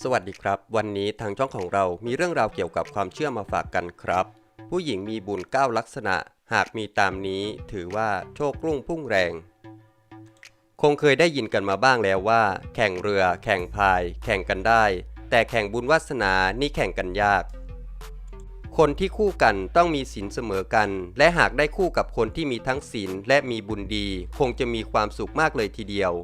สวัสดีครับ วันนี้ทางช่องของเรามีเรื่องราวเกี่ยวกับความเชื่อมาฝากกันครับ ผู้หญิงมีบุญ 9 ลักษณะ หากมีตามนี้ถือว่าโชครุ่งพุ่งแรง คงเคยได้ยินกันมาบ้างแล้วว่า แข่งเรือ แข่งพาย แข่งกันได้ แต่แข่งบุญวาสนานี่แข่งกันยาก คนที่คู่กันต้องมีศีลเสมอกัน และหากได้คู่กับคนที่มีทั้งศีลและมีบุญดี คงจะมีความสุขมากเลยทีเดียว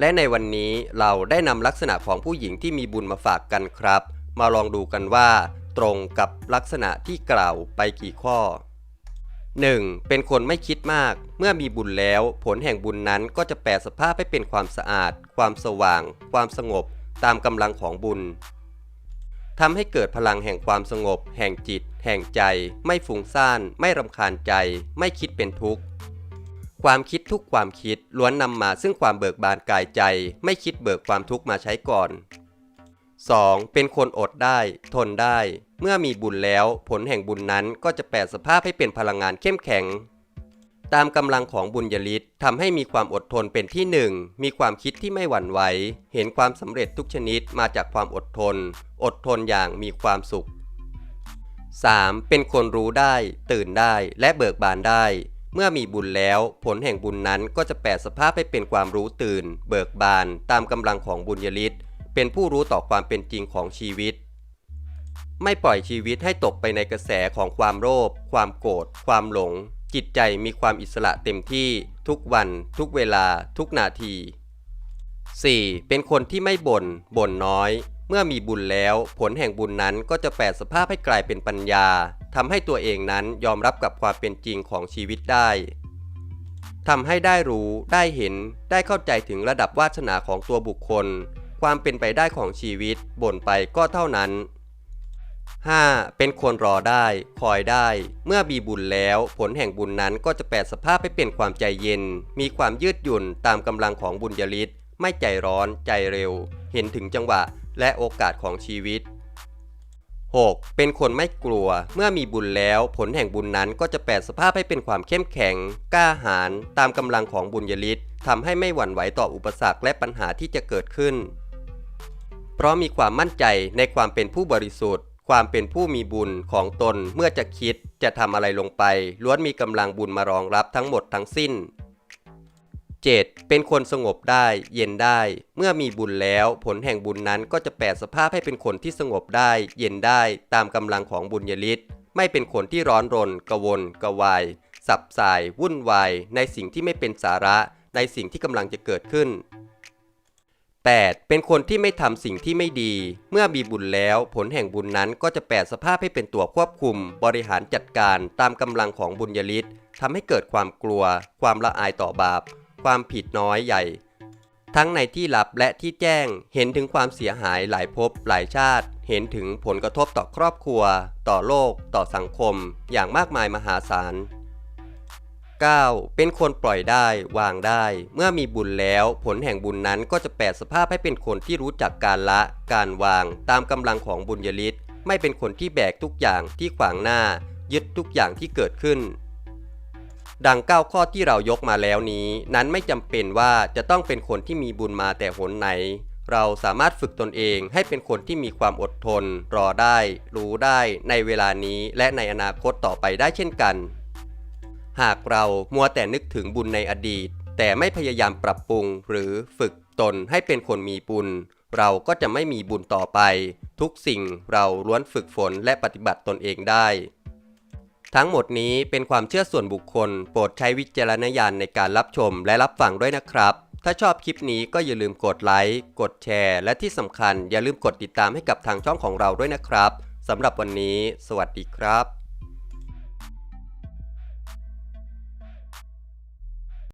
และในวันนี้เราได้นำลักษณะของผู้หญิงที่มีบุญมาฝากกันครับ มาลองดูกันว่า ตรงกับลักษณะที่กล่าวไปกี่ข้อ 1. เป็นคนไม่คิดมาก เมื่อมีบุญแล้ว ผลแห่งบุญนั้นก็จะแปลสภาพให้เป็นความสะอาด ความสว่าง ความสงบ ตามกำลังของบุญทำให้เกิดพลังแห่งความสงบ แห่งจิต แห่งใจ ไม่ฟุ้งซ่าน ไม่รำคาญใจ ไม่คิดเป็นทุกข์ ความคิดทุกความคิดล้วนนำมาซึ่งความเบิกบานกายใจ ไม่คิดเบิกความทุกข์มาใช้ก่อน 2. เป็นคนอดได้ ทนได้ เมื่อมีบุญแล้ว ผลแห่งบุญนั้นก็จะแปลสภาพให้เป็นพลังงานเข้มแข็ง ตามกำลังของบุญยลิศทำให้มีความอดทนเป็นที่หนึ่งมีความคิดที่ไม่หวั่นไหวเห็นความสำเร็จทุกชนิดมาจากความอดทน อดทนอย่างมีความสุข 3. เป็นคนรู้ได้ ตื่นได้และเบิกบานได้ เมื่อมีบุญแล้ว ผลแห่งบุญนั้นก็จะแปลสภาพให้เป็นความรู้ตื่น เบิกบาน ตามกำลังของบุญยลิศเป็นผู้รู้ต่อความเป็นจริงของชีวิต ไม่ปล่อยชีวิตให้ตกไปในกระแสของความโลภความโกรธความหลง จิตใจมีความอิสระเต็มที่ ทุกวัน ทุกเวลา ทุกนาที 4. เป็นคนที่ไม่บน่นบ่นน้อย เมื่อมีบุญแล้ว ผลแห่งบุญนั้นก็จะแปลสภาพให้กลายเป็นปัญญา ทำให้ตัวเองนั้นยอมรับกับความเป็นจริงของชีวิตได้ทำให้ได้รู้ได้เห็นได้เข้าใจถึงระดับวาสนาของตัวบุคคล ความเป็นไปได้ของชีวิตบ่นไปก็เท่านั้น 5. เป็นคนรอได้คอยได้ เมื่อมีบุญแล้ว ผลแห่งบุญนั้นก็จะแปลสภาพให้เป็นความใจเย็น มีความยืดหยุ่นตามกำลังของบุญยลิศไม่ใจร้อน ใจเร็ว เห็นถึงจังหวะและโอกาสของชีวิต 6. เป็นคนไม่กลัว เมื่อมีบุญแล้ว ผลแห่งบุญนั้นก็จะแปลสภาพให้เป็นความเข้มแข็ง กล้าหาญตามกำลังของบุญยลิศทำให้ไม่หวั่นไหวต่ออุปสรรคและปัญหาที่จะเกิดขึ้น เพราะมีความมั่นใจในความเป็นผู้บริสุทธิ์ ความเป็นผู้มีบุญของตนเมื่อจะคิด จะทำอะไรลงไป ล้วนมีกำลังบุญมารองรับทั้งหมดทั้งสิ้น 7. เป็นคนสงบได้ เย็นได้ เมื่อมีบุญแล้ว ผลแห่งบุญนั้นก็จะแปลสภาพให้เป็นคนที่สงบได้ เย็นได้ ตามกำลังของบุญยลิศไม่เป็นคนที่ร้อนรนกระวนกระวาย สับสาย วุ่นวาย ในสิ่งที่ไม่เป็นสาระ ในสิ่งที่กำลังจะเกิดขึ้น 8. เป็นคนที่ไม่ทำสิ่งที่ไม่ดี เมื่อมีบุญแล้ว ผลแห่งบุญนั้นก็จะแปลสภาพให้เป็นตัวควบคุม บริหารจัดการตามกำลังของบุญยลิศทำให้เกิดความกลัว ความละอายต่อบาป ความผิดน้อยใหญ่ ทั้งในที่ลับและที่แจ้งเห็นถึงความเสียหายหลายภพหลายชาติ เห็นถึงผลกระทบต่อครอบครัว ต่อโลก ต่อสังคม อย่างมากมายมหาศาล 9. เป็นคนปล่อยได้วางได้ เมื่อมีบุญแล้ว ผลแห่งบุญนั้นก็จะแปลสภาพให้เป็นคนที่รู้จักการละ การวาง ตามกำลังของบุญยลิศไม่เป็นคนที่แบกทุกอย่างที่ขวางหน้า ยึดทุกอย่างที่เกิดขึ้น ดัง 9 ข้อที่เรายกมาแล้วนี้ นั้นไม่จำเป็นว่าจะต้องเป็นคนที่มีบุญมาแต่หนไหน เราสามารถฝึกตนเองให้เป็นคนที่มีความอดทน รอได้ รู้ได้ในเวลานี้และในอนาคตต่อไปได้เช่นกัน หากเรามัวแต่นึกถึงบุญในอดีต แต่ไม่พยายามปรับปรุง หรือฝึกตนให้เป็นคนมีบุญ เราก็จะไม่มีบุญต่อไป ทุกสิ่งเราล้วนฝึกฝนและปฏิบัติตนเองได้ ทั้งหมดนี้เป็นความเชื่อส่วนบุคคล โปรดใช้วิจารณญาณในการรับชมและรับฟังด้วยนะครับ ถ้าชอบคลิปนี้ก็อย่าลืมกดไลค์กดแชร์ และที่สำคัญอย่าลืมกดติดตามให้กับทางช่องของเราด้วยนะครับสำหรับวันนี้ สวัสดีครับ